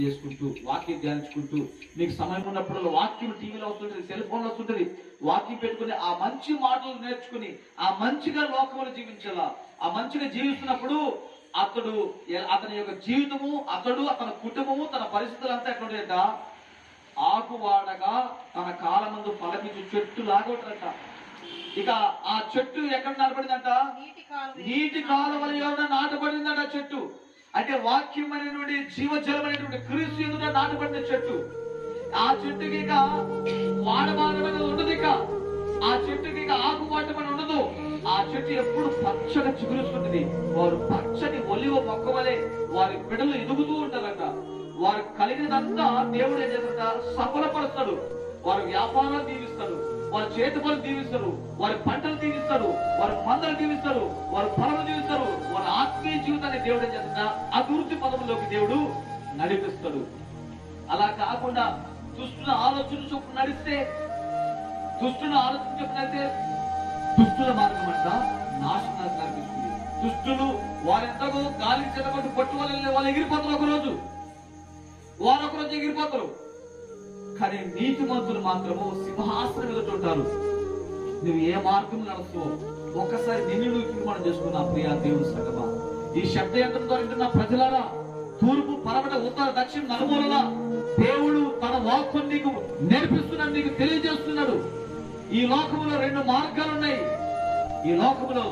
చేసుకుంటూ వాక్యం ధ్యానించుకుంటూ మీకు సమయం ఉన్నప్పుడు వాక్యం టీవీలో వస్తుంటది సెల్ ఫోన్లో వస్తుంటది. వాక్యం పెట్టుకుని ఆ మంచి మాటలు నేర్చుకుని ఆ మంచిగా లోకంలో జీవించాలా. ఆ మంచిగా జీవిస్తున్నప్పుడు అతడు అతని యొక్క జీవితము అతడు అతని కుటుంబము తన పరిస్థితులు అంతా ఉంటాయంట ఆకువాడగా తన కాలమందు ఫలమిచ్చు చెట్టు లాగొట్టరట. ఇక ఆ చెట్టు ఎక్కడ నిలబడిందంట నీటి కాలువ నీటి కాలువల నాటబడిందట చెట్టు. అంటే వాక్యం అనేటువంటి జీవజలం అనేటువంటి క్రీస్తు ఎదుట నాటబడిన చెట్టు? ఆ చెట్టుకి ఇక వాడబారమైన ఉండదు ఇక. ఆ చెట్టుకి ఇక ఆకు ఉండదు. ఆ చెట్టు ఎప్పుడు పచ్చగా చిగురుస్తుంటది వారు పచ్చని ఒలివ మొక్క వలె వారి బిడలు ఎదుగుతూ ఉంటారంట. వారు కలిగినదంతా దేవుడు ఏం చేస్తాడ సఫలపరుస్తాడు. వారి వ్యాపారాలు దీవిస్తాడు. వారి చేతి పనులు దీవిస్తారు. వారి పంటలు దీవిస్తారు. వారి మందలు దీవిస్తారు. వారి పొలం దీవిస్తారు. జీవితాన్ని దేవుడు ఏం చేస్తాడ అభివృద్ధి పదంలోకి దేవుడు నడిపిస్తాడు. అలా కాకుండా దుష్టుల ఆలోచన చొప్పు నడిస్తే దుష్టుల ఆలోచన చొప్పు నడితే దుష్టుల మార్గం అంట నాశనానికి నడిపిస్తుంది దుష్టులు వారెంతగో గాలి చెదగొట్టి పట్టు వాళ్ళు వాళ్ళు ఎగిరిపోతారు ఒకరోజు. వారు ఒకరోజు ఎగిరిపోతారు. కానీ నీతి మంతులు మాత్రము సింహాసనం ఎదుట ఉంటారు నువ్వు ఏ మార్గం నడుస్తావో ఒక్కసారి నిన్ను నువ్వు తీర్మానం చేసుకున్నా ప్రియా దేవుని సగమా. ఈ శబ్ద యంత్రం ద్వారా వింటున్న ప్రజలారా తూర్పు పరమట ఉత్తర దక్షిణ నలుమూలల దేవుడు తన వాక్కుని నీకు నేర్పిస్తున్నాడు నీకు తెలియజేస్తున్నాడు. ఈ లోకములో రెండు మార్గాలు ఉన్నాయి ఈ లోకములో